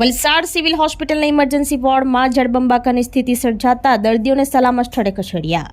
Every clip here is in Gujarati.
વલસાડ સિવિલ હોસ્પિટલના ઇમરજન્સી વોર્ડમાં જળબંબાકાની સ્થિતિ સર્જાતા દર્દીઓને સલામત સ્થળે ખસેડ્યા.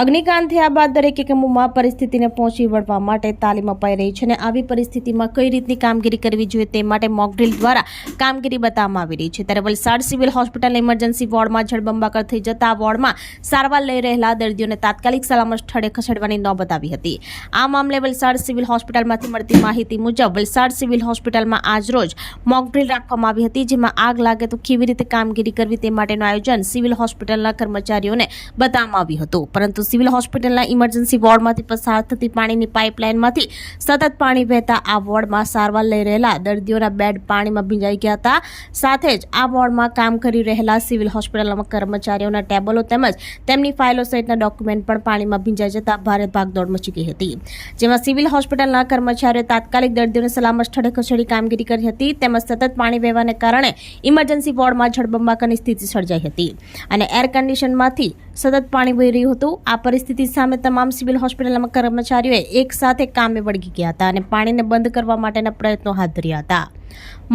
અગ્નિકાંડ થયા બાદ દરેક એકમોમાં પરિસ્થિતિને પહોંચી વળવા માટે તાલીમ અપાઈ રહી છે અને આવી પરિસ્થિતિમાં કઈ રીતની કામગીરી કરવી જોઈએ તે માટે મોકડ્રીલ દ્વારા કામગીરી બતાવવામાં આવી રહી છે. ત્યારે વલસાડ સિવિલ હોસ્પિટલ ઇમરજન્સી વોર્ડમાં જળબંબાકાર થઈ જતા વોર્ડમાં સારવાર લઈ રહેલા દર્દીઓને તાત્કાલિક સલામત સ્થળે ખસેડવાની નોબત આવી હતી. આ મામલે વલસાડ સિવિલ હોસ્પિટલમાંથી મળતી માહિતી મુજબ વલસાડ સિવિલ હોસ્પિટલમાં આજરોજ મોકડ્રીલ રાખવામાં આવી હતી, જેમાં આગ લાગે તો કેવી રીતે કામગીરી કરવી તે માટેનું આયોજન સિવિલ હોસ્પિટલના કર્મચારીઓને બતાવવામાં આવ્યું હતું. પરંતુ સિવિલ હોસ્પિટલના ઇમરજન્સી વોર્ડમાંથી પસાર થતી પાણીની પાઇપલાઇનમાંથી સતત પાણી વહેતા આ વોર્ડમાં સારવાર લઈ રહેલા દર્દીઓના બેડ પાણીમાં ભીંજાઈ ગયા હતા. સાથે જ આ વોર્ડમાં કામ કરી રહેલા સિવિલ હોસ્પિટલના કર્મચારીઓના ટેબલો તેમજ તેમની ફાઇલો સહિતના ડોક્યુમેન્ટ પણ પાણીમાં ભીંજાઈ જતા ભારે ભાગદોડ મચી ગઈ હતી. જેમાં સિવિલ હોસ્પિટલના કર્મચારીઓએ તાત્કાલિક દર્દીઓને સલામત સ્થળે ખસેડી કામગીરી કરી હતી તેમજ સતત પાણી વહેવાને કારણે ઇમરજન્સી વોર્ડમાં જળબંબાકાની સ્થિતિ સર્જાઈ હતી અને એર કન્ડિશનમાંથી સતત પાણી વહી રહ્યું હતું. આ પરિસ્થિતિ સામે તમામ સિવિલ હોસ્પિટલના કર્મચારીઓએ એક સાથે કામે વળગી ગયા હતા અને પાણીને બંધ કરવા માટેના પ્રયત્નો હાથ ધર્યા હતા.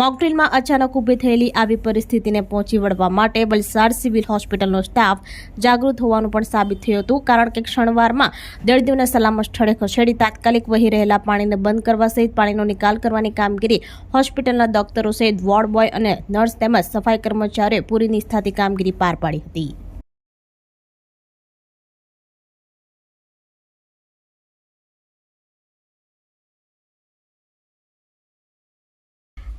મોકડ્રીલમાં અચાનક ઊભી થયેલી આવી પરિસ્થિતિને પહોંચી વળવા માટે વલસાડ સિવિલ હોસ્પિટલનો સ્ટાફ જાગૃત હોવાનું પણ સાબિત થયું હતું, કારણ કે ક્ષણવારમાં દર્દીઓને સલામત સ્થળે ખસેડી તાત્કાલિક વહી રહેલા પાણીને બંધ કરવા સહિત પાણીનો નિકાલ કરવાની કામગીરી હોસ્પિટલના ડોક્ટરો સહિત વોર્ડ બોય અને નર્સ તેમજ સફાઈ કર્મચારીઓએ પૂરી નિષ્ઠાથી કામગીરી પાર પાડી હતી.